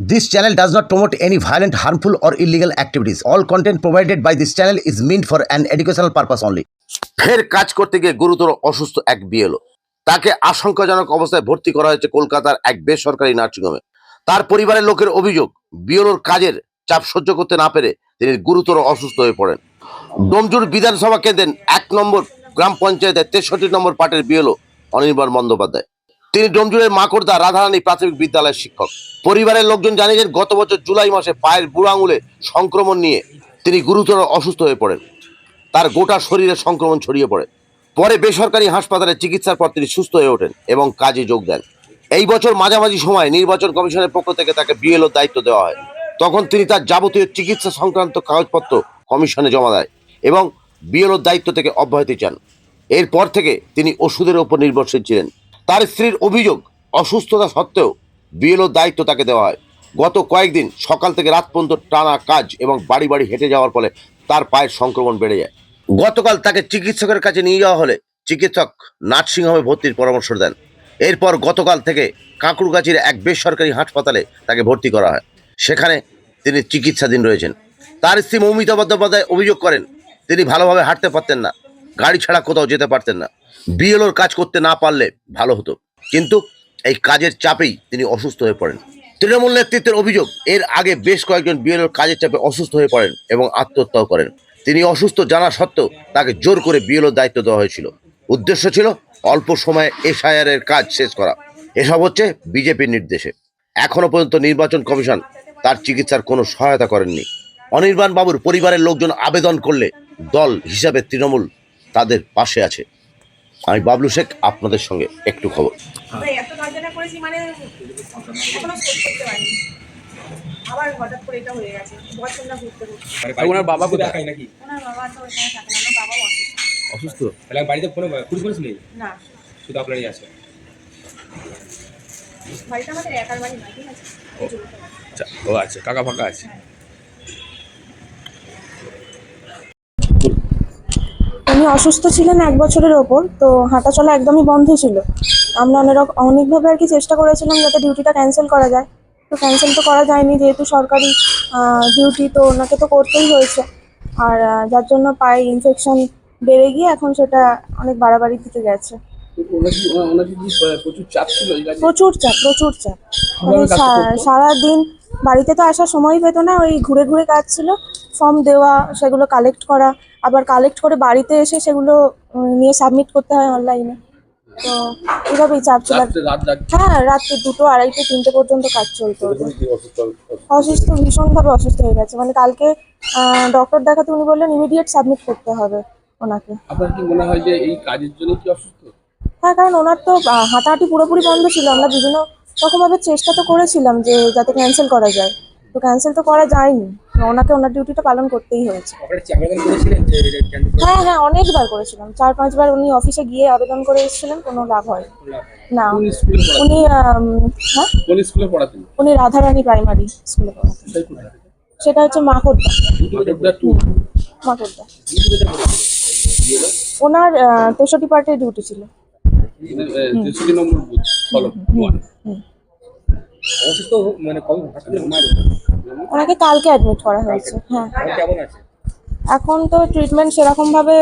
This channel does not promote any violent, harmful, or illegal activities. All content provided by this channel is meant for an educational purpose only. ফের কাজ করতে গিয়ে গুরুতর অসুস্থ এক BLO তাকে আশঙ্কাজনক অবস্থায় ভর্তি করা হয়েছে কলকাতার এক বেসরকারি নার্সিংহোমে তার পরিবারের লোকের অভিযোগ বিএলওর কাজের চাপ সহ্য করতে না পেরে তিনি গুরুতর অসুস্থ হয়ে পড়েন ডোমজুর বিধানসভা কেন্দ্রের এক নম্বর গ্রাম পঞ্চায়েতের তেষট্টি নম্বর পার্টের বিএলও অনির্বাণ বন্দ্যোপাধ্যায় তিনি ডোমজুরের মাকড়দা রাধারানী প্রাথমিক বিদ্যালয়ের শিক্ষক। পরিবারের লোকজন জানিয়েছেন গত বছর জুলাই মাসে পায়ের বুড়ো আঙুলে সংক্রমণ নিয়ে তিনি গুরুতর অসুস্থ হয়ে পড়েন। তার গোটা শরীরে সংক্রমণ ছড়িয়ে পড়ে। পরে বেসরকারি হাসপাতালে চিকিৎসার পর তিনি সুস্থ হয়ে ওঠেন এবং কাজে যোগ দেন। এই বছর মাঝামাঝি সময় নির্বাচন কমিশনের পক্ষ থেকে তাকে বিএলও দায়িত্ব দেওয়া হয়। তখন তিনি তার যাবতীয় চিকিৎসা সংক্রান্ত কাগজপত্র কমিশনে জমা দেয় এবং বিএলওর দায়িত্ব থেকে অব্যাহতি চান। এরপর থেকে তিনি ওষুধের ওপর নির্ভরশীল ছিলেন। তার স্ত্রীর অভিযোগ অসুস্থতা সত্ত্বেও বিএলওর দায়িত্ব তাকে দেওয়া হয়। গত কয়েকদিন সকাল থেকে রাত পর্যন্ত টানা কাজ এবং বাড়ি বাড়ি হেঁটে যাওয়ার ফলে তার পায়ের সংক্রমণ বেড়ে যায়। গতকাল তাকে চিকিৎসকের কাছে নিয়ে যাওয়া হলে চিকিৎসক নার্সিংহোমে ভর্তির পরামর্শ দেন। এরপর গতকাল থেকে কাঁকুড়গাছির এক বেসরকারি হাসপাতালে তাকে ভর্তি করা হয়। সেখানে তিনি চিকিৎসাধীন রয়েছেন। তার স্ত্রী মৌমিতা বন্দ্যোপাধ্যায় অভিযোগ করেন, তিনি ভালোভাবে হাঁটতে পারতেন না। গাড়ি ছাড়া কোথাও যেতে পারতেন না। বিএলওর কাজ করতে না পারলে ভালো হতো। কিন্তু এই কাজের চাপেই তিনি অসুস্থ হয়ে পড়েন। তৃণমূল নেতৃত্বের অভিযোগ, এর আগে বেশ কয়েকজন বিএলওর কাজের চাপে অসুস্থ হয়ে পড়েন এবং আত্মহত্যাও করেন। তিনি অসুস্থ জানা সত্ত্বেও তাকে জোর করে বিএলওর দায়িত্ব দেওয়া হয়েছিল। উদ্দেশ্য ছিল অল্প সময়ে এসআইআর এর কাজ শেষ করা। এসব হচ্ছে বিজেপির নির্দেশে। এখনও পর্যন্ত নির্বাচন কমিশন তার চিকিৎসার কোনো সহায়তা করেননি। অনির্বাণ বাবুর পরিবারের লোকজন আবেদন করলে দল হিসাবে তৃণমূল তাদের পাশে আছে। আমি বাবলু শেখ আপনাদের সঙ্গে একটু খবর। মানে হয়ে ওনার বাবা কোথায়? দেখায় নাকি? ওনার বাবা তো অসুস্থ। তাহলে বাড়িতে ফোনে না। শুধু আপনারই আছে। বাড়িটা আমাদের একার বাড়ি না ঠিক আছে? ও। আচ্ছা ও আচ্ছা কাকা ফাঁকা আছে। উনি অসুস্থ ছিলেন এক বছরের ওপর তো হাঁটা চলা একদমই বন্ধ ছিল। আমরা অনেক অনেকভাবে আর কি চেষ্টা করেছিলাম যাতে ডিউটিটা ক্যান্সেল করা যায়। তো ক্যান্সেল তো করা যায়নি যেহেতু সরকারি ডিউটি তো ওনাকে তো করতেই হয়েছে। আর যার জন্য পায়ে ইনফেকশন বেড়ে গিয়ে এখন সেটা অনেক বাড়াবাড়ি দিতে গেছে। প্রচুর চাপ প্রচুর চাপ প্রচুর চাপ। মানে সা- সারাদিন বাড়িতে তো আসার সময় পেত না ওই ঘুরে ঘুরে কাজ ছিল ফর্ম দেওয়া সেগুলো কালেক্ট করা আবার কালেক্ট করে বাড়িতে এসে সেগুলো নিয়ে সাবমিট করতে হয় অনলাইনে তো এইভাবেই চাপ ছিল। হ্যাঁ রাত্রে দুটো আড়াইটে তিনটে পর্যন্ত কাজ চলতো। অসুস্থ অসুস্থ ভীষণভাবে অসুস্থ হয়ে গেছে। মানে কালকে ডক্টর দেখাতে উনি বললেন ইমিডিয়েট সাবমিট করতে হবে ওনাকে। আপনার কি মনে হয় যে এই কাজের জন্য কি অসুস্থ? হ্যাঁ কারণ ওনার তো হাঁটাহাঁটি পুরোপুরি বন্ধ ছিল। আমরা বিভিন্ন রকমভাবে চেষ্টা তো করেছিলাম যে যাতে ক্যান্সেল করা যায়। তো ক্যান্সেল তো করা যায়নি। ওনাকে ওনার ডিউটিটা পালন করতেই হয়েছে। হ্যাঁ হ্যাঁ অনেকবার করেছিলাম। চার পাঁচবার উনি অফিসে গিয়ে আবেদন করে এসেছিলেন কোনো লাভ হয় না। উনি হ্যাঁ? স্কুলে পড়াতেন? উনি রাধারানী প্রাইমারি স্কুলে পড়াতেন। সেটা হচ্ছে মাকড়দা। মাকড়দা? ওনার তেষট্টি পার্টের ডিউটি ছিল। তেষট্টি নম্বর বুথ ফলো ওয়ান অসুস্থ মানে কবে হাসপাতালে মারা ওনাকে কালকে অ্যাডমিট করা হয়েছে হ্যাঁ। কেমন আছে? এখন তো ট্রিটমেন্ট সেরকমভাবে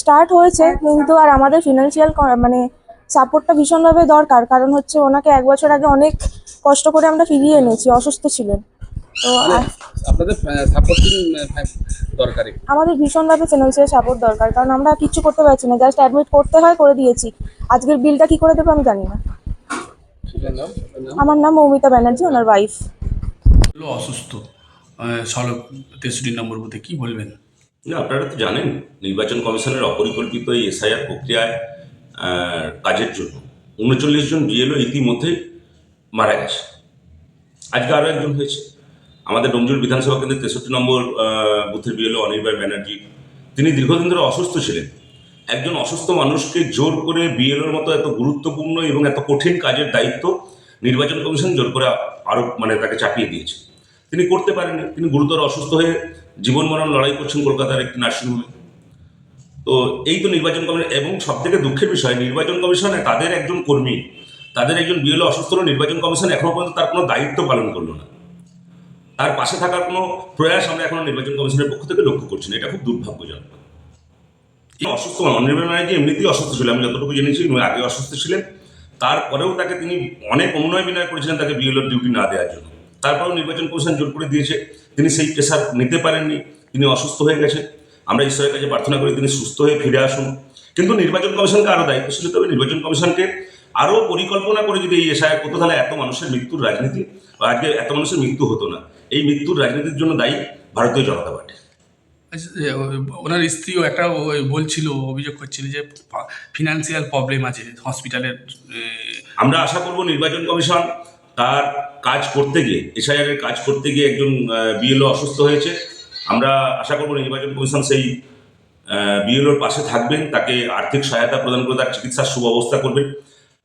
স্টার্ট হয়েছে কিন্তু আর আমাদের ফিনান্সিয়াল মানে সাপোর্টটা ভীষণভাবে দরকার। কারণ হচ্ছে ওনাকে এক বছর আগে অনেক কষ্ট করে আমরা ফিরিয়ে এনেছি অসুস্থ ছিলেন। তো আ- আপনাদের সাপোর্টিং দরকার। আমাদের ভীষণভাবে ফিনান্সিয়াল সাপোর্ট দরকার কারণ আমরা কিচ্ছু করতে পারছি না জাস্ট অ্যাডমিট করতে হয় করে দিয়েছি। আজকের বিলটা কি করে দেবো আমি জানি না। আমার নাম মৌমিতা ব্যানার্জি ওনার ওয়াইফ অসুস্থ সড়ক তেষট্টি নম্বর বুথে কি বলবেন? না আপনারা তো জানেন নির্বাচন কমিশনের অপরিকল্পিত এই এসআইআর প্রক্রিয়ায় কাজের জন্য উনচল্লিশ জন বিএলও ইতিমধ্যেই মারা গেছে। আজকে আরও একজন হয়েছে। আমাদের ডোমজুর বিধানসভা কেন্দ্রের তেষট্টি নম্বর বুথের বিএলও অনির্বাণ ব্যানার্জি, তিনি দীর্ঘদিন ধরে অসুস্থ ছিলেন। একজন অসুস্থ মানুষকে জোর করে বিএলওর মতো এত গুরুত্বপূর্ণ এবং এত কঠিন কাজের দায়িত্ব নির্বাচন কমিশন জোর করে আরও মানে তাকে চাপিয়ে দিয়েছে। তিনি করতে পারেননি। তিনি গুরুতর অসুস্থ হয়ে জীবন মরণ লড়াই করছেন কলকাতার একটি নার্সিংহোমে। তো এই তো নির্বাচন কমিশন, এবং সব থেকে দুঃখের বিষয়, নির্বাচন কমিশনে তাদের একজন কর্মী, তাদের একজন বিএলও অসুস্থ নির্বাচন কমিশন এখনও পর্যন্ত তার কোনো দায়িত্ব পালন করল না। তার পাশে থাকার কোনো প্রয়াস আমরা এখনও নির্বাচন কমিশনের পক্ষ থেকে লক্ষ্য করছি না। এটা খুব দুর্ভাগ্যজনক। অসুস্থ অনির্বাণ ব্যানার্জি এমনিতেই অসুস্থ ছিলেন। আমি যতটুকু জেনেছি আগে অসুস্থ ছিলেন। তারপরেও তাকে তিনি অনেক অনুনয় বিনয় করেছিলেন তাকে বিএলওর ডিউটি না দেওয়ার জন্য। তারপরেও নির্বাচন কমিশন জোর করে দিয়েছে। তিনি সেই প্রেশার নিতে পারেননি। তিনি অসুস্থ হয়ে গেছেন। আমরা ঈশ্বরের কাছে প্রার্থনা করি তিনি সুস্থ হয়ে ফিরে আসুন। কিন্তু নির্বাচন কমিশনকে আরও দায়িত্বশীল হতে হবে নির্বাচন কমিশনকে আরও পরিকল্পনা করে যদি এই এসআইআর করতো তাহলে এত মানুষের মৃত্যুর রাজনীতি আজকে এত মানুষের মৃত্যু হতো না। এই মৃত্যুর রাজনীতির জন্য দায়ী ভারতীয় জনতা পার্টি। আচ্ছা, ওনার স্ত্রীও একটা বলছিল অভিযোগ করছিল যে ফিনান্সিয়াল প্রবলেম আছে হসপিটালের আমরা আশা করব নির্বাচন কমিশন তার কাজ করতে গিয়ে এসআইআর এর কাজ করতে গিয়ে একজন বিএলও অসুস্থ হয়েছে। আমরা আশা করব নির্বাচন কমিশন সেই বিএলওর পাশে থাকবেন তাকে আর্থিক সহায়তা প্রদান করে তার চিকিৎসার সুব্যবস্থা করবেন।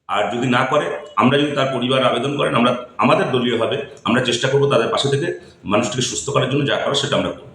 আর যদি না করে, আমরা যদি তার পরিবার আবেদন করেন, আমরা, আমাদের দলীয়ভাবে আমরা চেষ্টা করব তাদের পাশে থেকে মানুষটিকে সুস্থ করার জন্য যা করার সেটা আমরা করব।